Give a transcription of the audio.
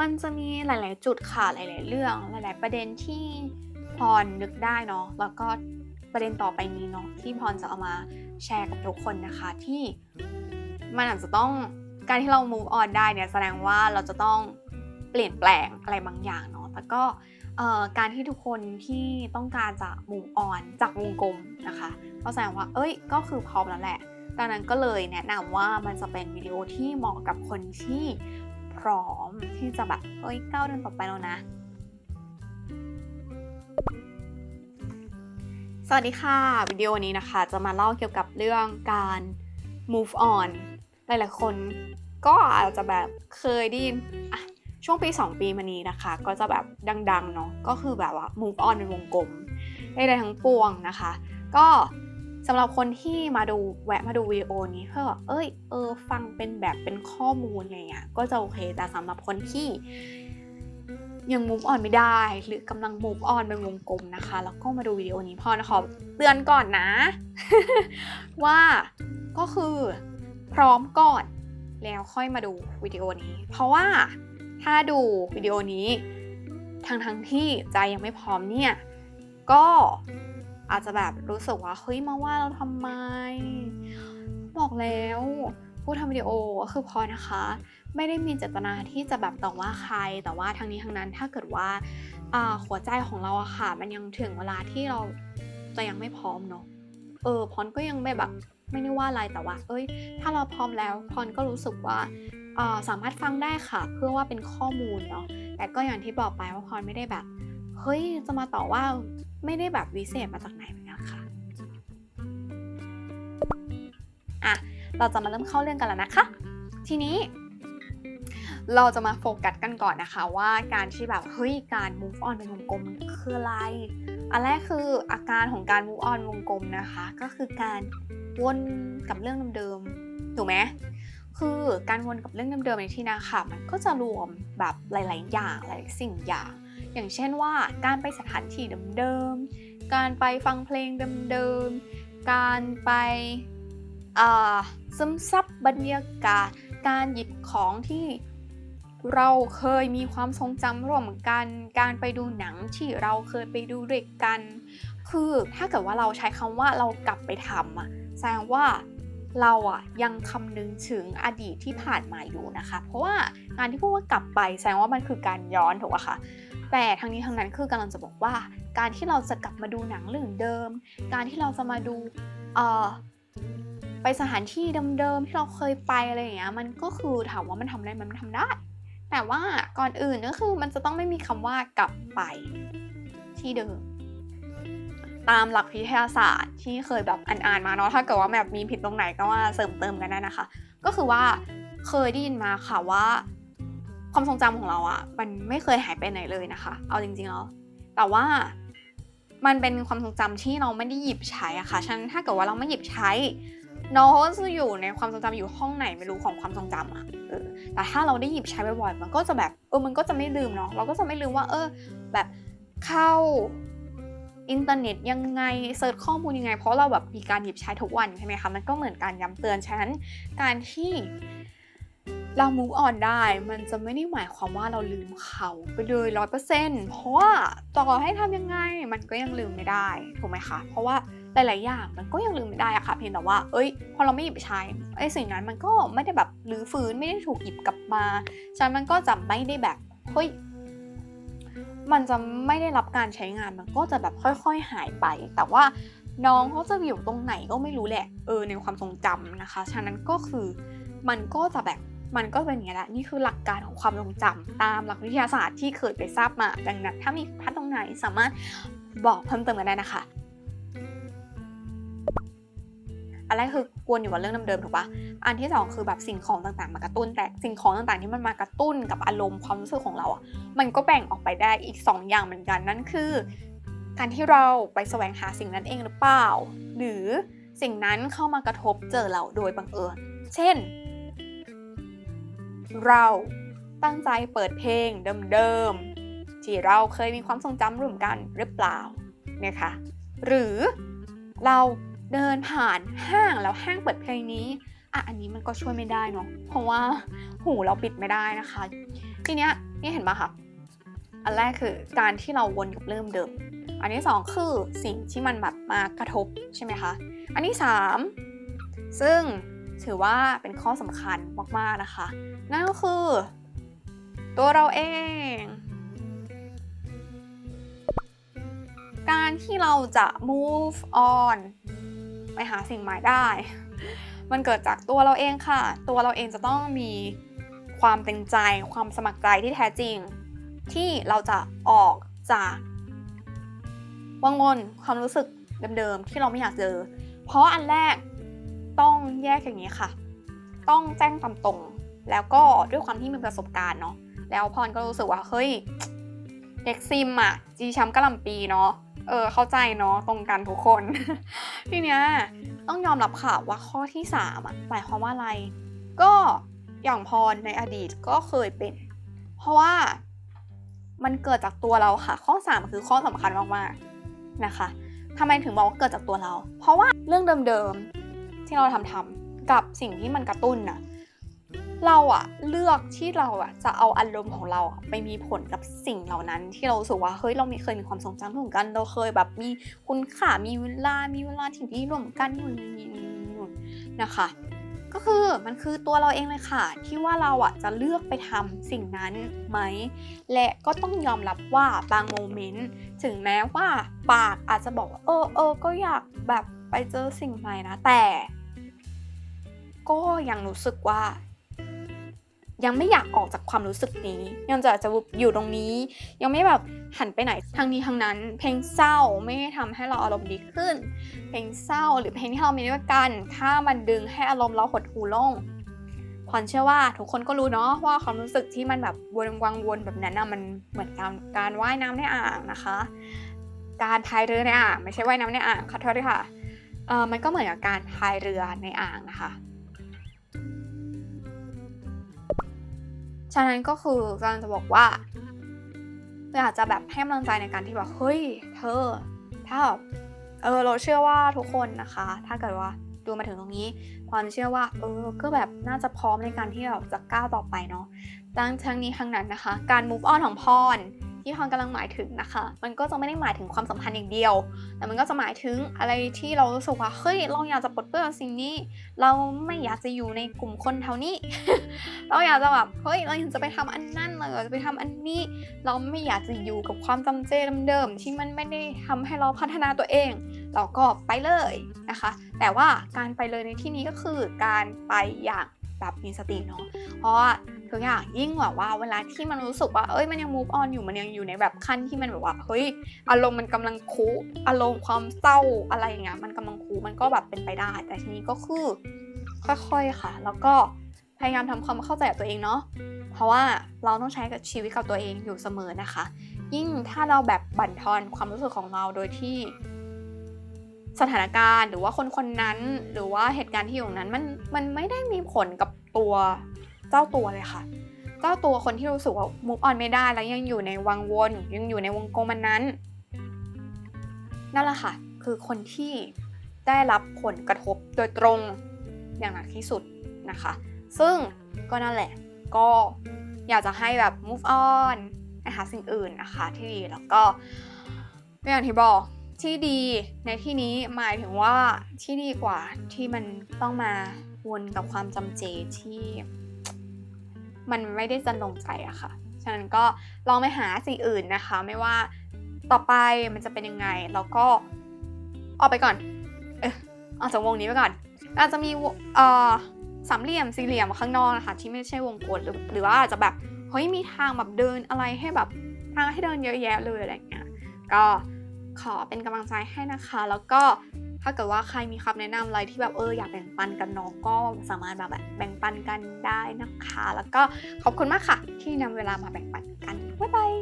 มันจะมีหลาย ๆ จุดค่ะหลาย ๆ เรื่อง หลาย ๆ ประเด็นที่พรนึกได้เนาะแล้วก็ประเด็นต่อไปนี้เนาะที่พรจะเอามาแชร์กับทุกคนนะคะที่มันอาจจะต้องการที่เรา move on ได้เนี่ยแสดงว่าเราจะต้องเปลี่ยนแปลงอะไรบางอย่างเนาะแต่ก็การที่ทุกคนที่ต้องการจะ move on จากวงกลมนะคะก็แสดงว่า เอ้ยก็คือพร้อมแล้วแหละดังนั้นก็เลยแนะนำว่ามันจะเป็นวิดีโอที่เหมาะกับคนที่ พร้อมที่จะแบบเอ้ยก้าวเดินต่อไปแล้วนะ สวัสดีค่ะ วิดีโอนี้นะคะ จะมาเล่าเกี่ยวกับเรื่องการ move on หลายๆคนก็อาจจะแบบเคยได้ยินอะช่วงปี 2 ปีมานี้นะคะ ก็จะแบบดังๆเนาะก็คือแบบว่า move on เป็นวงกลมได้ได้ทั้งปวงนะคะ ก็ สำหรับคนที่มาดูแวะมาดูวิดีโอนี้เพื่อแบบเอ้ยเออฟังเป็นแบบเป็นข้อมูลอะไรเงี้ยก็จะโอเคแต่สำหรับคนที่ยัง move on ไม่ได้ หรือกำลัง move on เป็นวงกลมนะคะ แล้วก็มาดูวิดีโอนี้พอนะขอเตือนก่อนนะ ว่าก็คือพร้อมก่อนแล้วค่อยมาดูวิดีโอนี้ เพราะว่าถ้าดูวิดีโอนี้ทั้งทั้งที่ใจยังไม่พร้อมเนี่ย ก็ อาจจะแบบรู้สึกว่าเฮ้ยมาว่าเราทำไม บอกแล้วผู้ทำวิดีโอก็คือพอนะคะ ไม่ได้มีเจตนาที่จะแบบต่อว่าใคร แต่ว่าทั้งนี้ทั้งนั้นถ้าเกิดว่าหัวใจของเราอะค่ะ มันยังถึงเวลาที่เราจะยังไม่พร้อมเนาะเออพรก็ยังไม่แบบไม่ได้ว่าอะไรแต่ว่า เอ้ย ถ้าเราพร้อมแล้วพรก็รู้สึกว่าสามารถฟังได้ค่ะ เพื่อว่าเป็นข้อมูลเนาะแต่ก็อย่างที่บอกไปว่าพรไม่ได้แบบ เฮ้ยจะมาต่อว่าไม่ได้แบบวิเศษมาจากไหนเหมือนกันค่ะอะเราจะมาเริ่มเข้าเรื่องกันแล้วนะคะ ทีนี้ เราจะมาโฟกัสกันก่อนนะคะ ว่าการที่แบบเฮ้ยการ move on เป็นวงกลมคืออะไร อันแรกคืออาการของการ move on วงกลมนะคะ ก็คือการวนกับเรื่องเดิมๆถูกไหมคือการวนกับเรื่องเดิมๆในที่นี้ค่ะมันก็จะรวมแบบหลาย ๆ อย่างหลายสิ่งอย่าง อย่างเช่นว่าการไปสถานที่เดิมๆ การไปฟังเพลงเดิมๆ การไปซึมซับบรรยากาศ การหยิบของที่เราเคยมีความทรงจำร่วมกัน การไปดูหนังที่เราเคยไปดูด้วยกัน คือถ้าเกิดว่าเราใช้คำว่าเรากลับไปทำอะแสดงว่าเราอะยังคำนึงถึงอดีตที่ผ่านมาอยู่นะคะ เพราะว่าการที่พูดว่ากลับไปแสดงว่ามันคือการย้อนถูกปะคะ แต่ทั้งนี้ทั้งนั้นคือกำลังจะบอกว่า การที่เราจะกลับมาดูหนังเรื่องเดิม การที่เราจะมาดูเอ่อไปสถานที่เดิมๆที่เราเคยไปอะไรอย่างเงี้ยมันก็คือถามว่ามันทำได้ไหมมันทำได้ แต่ว่าก่อนอื่นก็คือมันจะต้องไม่มีคำว่ากลับไปที่เดิม ตามหลักวิทยาศาสตร์ที่เคยแบบอ่านๆมาเนาะถ้าเกิดว่าแบบมีผิดตรงไหนก็ว่าเสริมเติมกันได้นะคะ ก็คือว่าเคยได้ยินมาค่ะว่า ความทรงจำของเราอะมันไม่เคยหายไปไหนเลยนะคะ เอาจริงๆแล้วแต่ว่ามันเป็นความทรงจำที่เราไม่ได้หยิบใช้อะค่ะฉะนั้นถ้าเกิดว่าเราไม่หยิบใช้น้องก็จะอยู่ในความทรงจำอยู่ห้องไหนไม่รู้ของความทรงจำอะเออแต่ถ้าเราได้หยิบใช้บ่อยๆมันก็จะแบบเออมันก็จะไม่ลืมเนาะเราก็จะไม่ลืมว่า เออ แบบเข้าอินเทอร์เน็ตยังไงเซิร์ชข้อมูลยังไง เพราะเราแบบมีการหยิบใช้ทุกวันใช่ไหมคะมันก็เหมือนการย้ำเตือนฉะนั้นการที่ เรา move on ได้มันจะไม่ได้หมายความว่าเราลืมเขาไปเลยร้อยเปอร์เซ็นต์เพราะว่าต่อให้ทำยังไงมันก็ยังลืมไม่ได้ถูกไหมคะเพราะว่าหลาย ๆ อย่างมันก็ยังลืมไม่ได้อะค่ะเพียงแต่ว่า เอ้ย พอเราไม่หยิบใช้ไอ้สิ่งนั้นมันก็ไม่ได้แบบรื้อฟื้นไม่ได้ถูกหยิบกลับมาฉะนั้นมันก็จะไม่ได้แบบเฮ้ยมันจะไม่ได้รับการใช้งานมันก็จะแบบค่อย ๆ หายไป แต่ว่าน้องเขาจะอยู่ตรงไหนก็ไม่รู้แหละเออในความทรงจำนะคะ ฉะนั้นก็คือมันก็จะแบบ มันก็เป็นอย่างนี้แหละนี่คือหลักการของความทรงจำตามหลักวิทยาศาสตร์ที่เคยไปทราบมา ดังนั้น ถ้ามีพัดตรงไหนสามารถบอกเพิ่มเติมกันได้นะคะอันแรกคือวนอยู่กับเรื่องเดิมๆถูกปะอันที่สองคือแบบสิ่งของต่างๆ มากระตุ้น แต่สิ่งของต่างๆที่มันมากระตุ้นกับอารมณ์ความรู้สึกของเราอะ มันก็แบ่งออกไปได้อีก 2 อย่างเหมือนกันนั่นคือ การที่เราไปแสวงหาสิ่งนั้นเองหรือเปล่า หรือสิ่งนั้นเข้ามากระทบเจอเราโดยบังเอิญ เช่น เราตั้งใจเปิดเพลงเดิมๆ ที่เราเคยมีความทรงจำร่วมกันหรือเปล่านะคะหรือเราเดินผ่านห้างแล้วห้างเปิดเพลงนี้อะอันนี้มันก็ช่วยไม่ได้เนาะเพราะว่าหูเราปิดไม่ได้นะคะ ทีเนี้ยนี่เห็นปะคะอันแรกคือการที่เราวนกับเริ่มเดิม อันที่สองคือสิ่งที่มันแบบมากระทบใช่ไหมคะ อันที่สามซึ่ง ถือว่าเป็นข้อสำคัญมากๆนะคะ นั่นก็คือ ตัวเราเอง การที่เราจะ move on ไปหาสิ่งใหม่ได้ มันเกิดจากตัวเราเองค่ะ ตัวเราเองจะต้องมีความเต็มใจ ความสมัครใจที่แท้จริง ที่เราจะออกจากวังวนความรู้สึกเดิมๆที่เราไม่อยากเจอ เพราะอันแรก ต้องแยกอย่างนี้ค่ะ ต้องแจ้งตามตรง แล้วก็ด้วยความที่มีประสบการณ์เนาะแล้วพรก็รู้สึกว่าเฮ้ยเด็กซิมอะจีช้ำกระลำปีเนาะเออเข้าใจเนาะตรงกันทุกคน ทีเนี้ยต้องยอมรับค่ะว่าข้อที่สามอะหมายความว่าอะไร ก็อย่างพรในอดีตก็เคยเป็น เพราะว่ามันเกิดจากตัวเราค่ะ ข้อ 3 คือข้อสำคัญมากๆนะคะทำไมถึงบอกว่าเกิดจากตัวเรา เพราะว่าเรื่องเดิมๆ ที่เราทำทำกับสิ่งที่มันกระตุ้นน่ะเราอะเลือกที่เราอะจะเอาอารมณ์ของเราอะไปมีผลกับสิ่งเหล่านั้น ที่เรารู้สึกว่าเฮ้ยเรามีเคยมีความทรงจำร่วมกันเราเคยแบบมีคุณค่ามีเวลา มีเวลาที่ดีร่วมกันนู่นนี่นู่นนะคะ ก็คือมันคือตัวเราเองเลยค่ะที่ว่าเราอะจะเลือกไปทำสิ่งนั้นไหมและก็ต้องยอมรับว่าบางโมเมนต์ถึงแม้ว่าปากอาจจะบอกว่าเออเออก็อยากแบบไปเจอสิ่งใหม่นะแต่ ก็ยังรู้สึกว่า ยังไม่อยากออกจากความรู้สึกนี้ ยังจะจะอยู่ตรงนี้ ยังไม่แบบหันไปไหนทางนี้ทางนั้น เพลงเศร้าไม่ได้ทำให้เราอารมณ์ดีขึ้น เพลงเศร้าหรือเพลงที่เรามีด้วยกัน ถ้ามันดึงให้อารมณ์เราหดหู่ลงพรเชื่อว่าทุกคนก็รู้เนาะว่าความรู้สึกที่มันแบบวนวังวนแบบนั้นนะมันเหมือนการการว่ายน้ำในอ่างนะคะ การพายเรือในอ่างไม่ใช่ว่ายน้ำในอ่างขอโทษด้วยค่ะเออมันก็เหมือนกับการพายเรือในอ่างนะคะ ฉะนั้นก็คือกำลังจะบอกว่าอยากจะแบบให้กำลังใจในการที่แบบเฮ้ยเธอ ถ้าแบบเออเราเชื่อว่าทุกคนนะคะ ถ้าเกิดว่าดูมาถึงตรงนี้ความเชื่อว่าเออก็แบบน่าจะพร้อมในการที่แบบจะก้าวต่อไปเนาะดังทั้งนี้ทั้งนั้นนะคะ การ move on ของพร ที่พรกำลังหมายถึงนะคะ มันก็จะไม่ได้หมายถึงความสัมพันธ์อย่างเดียว แต่มันก็จะหมายถึงอะไรที่เรารู้สึกว่าเฮ้ยเราอยากจะปลดเปลื้องสิ่งนี้ เราไม่อยากจะอยู่ในกลุ่มคนเท่านี้ เราอยากจะแบบเฮ้ยเราอยากจะไปทำอันนั้นเราอยากจะไปทำอันนี้ เราไม่อยากจะอยู่กับความจำเจเดิมๆที่มันไม่ได้ทำให้เราพัฒนาตัวเอง เราก็ไปเลยนะคะ แต่ว่าการไปเลยในที่นี้ก็คือการไปอย่างแบบมีสติเนาะเพราะว่า ทุกอย่างยิ่งกว่าว่าเวลาที่มันรู้สึกว่าเอ้ยมันยัง move on อยู่มันยังอยู่ในแบบขั้นที่มันแบบว่าเฮ้ยอารมณ์มันกำลังคูอารมณ์ความเศร้าอะไรอย่างเงี้ยมันกำลังคูมันก็แบบเป็นไปได้ แต่ทีนี้ก็คือค่อยๆค่ะ แล้วก็พยายามทำความเข้าใจกับตัวเองเนาะเพราะว่าเราต้องใช้กับชีวิตกับตัวเองอยู่เสมอนะคะ ยิ่งถ้าเราแบบบั่นทอนความรู้สึกของเราโดยที่สถานการณ์หรือว่าคนคนนั้นหรือว่าเหตุการณ์ที่อยู่ตรงนั้นมันมันไม่ได้มีผลกับตัว เจ้าตัวเลยค่ะ เจ้าตัวคนที่รู้สึกว่า move on ไม่ได้แล้วยังอยู่ในวังวนยังอยู่ในวงกลมมันนั้น นั่นแหละค่ะ คือคนที่ได้รับผลกระทบโดยตรงอย่างหนักที่สุดนะคะ ซึ่งก็นั่นแหละก็อยากจะให้แบบ move on ไปหาสิ่งอื่นนะคะที่ดีแล้วก็อย่างที่บอกที่ดีในที่นี้หมายถึงว่าที่ดีกว่าที่มันต้องมาวนกับความจำเจที่ มันไม่ได้จะลงใจอะค่ะ ฉะนั้นก็ลองไปหาสิ่งอื่นนะคะ ไม่ว่าต่อไปมันจะเป็นยังไง แล้วก็ออกไปก่อน เออออกจากวงนี้ไปก่อน อาจจะมีเอ่อสามเหลี่ยมสี่เหลี่ยมข้างนอกนะคะ ที่ไม่ใช่วงกลมหรือหรือว่าอาจจะแบบเฮ้ยมีทางแบบเดินอะไรให้แบบทางให้เดินเยอะแยะเลยอะไรอย่างเงี้ยก็ขอเป็นกำลังใจให้นะคะ แล้วก็ ถ้าเกิดว่าใครมีคำแนะนำอะไรที่แบบเอออยากแบ่งปันกันเน้องก็สามารถแบบแบ่งปันกันได้นะคะ แล้วก็ขอบคุณมากค่ะ ที่นำเวลามาแบ่งปันกันบ๊ายบาย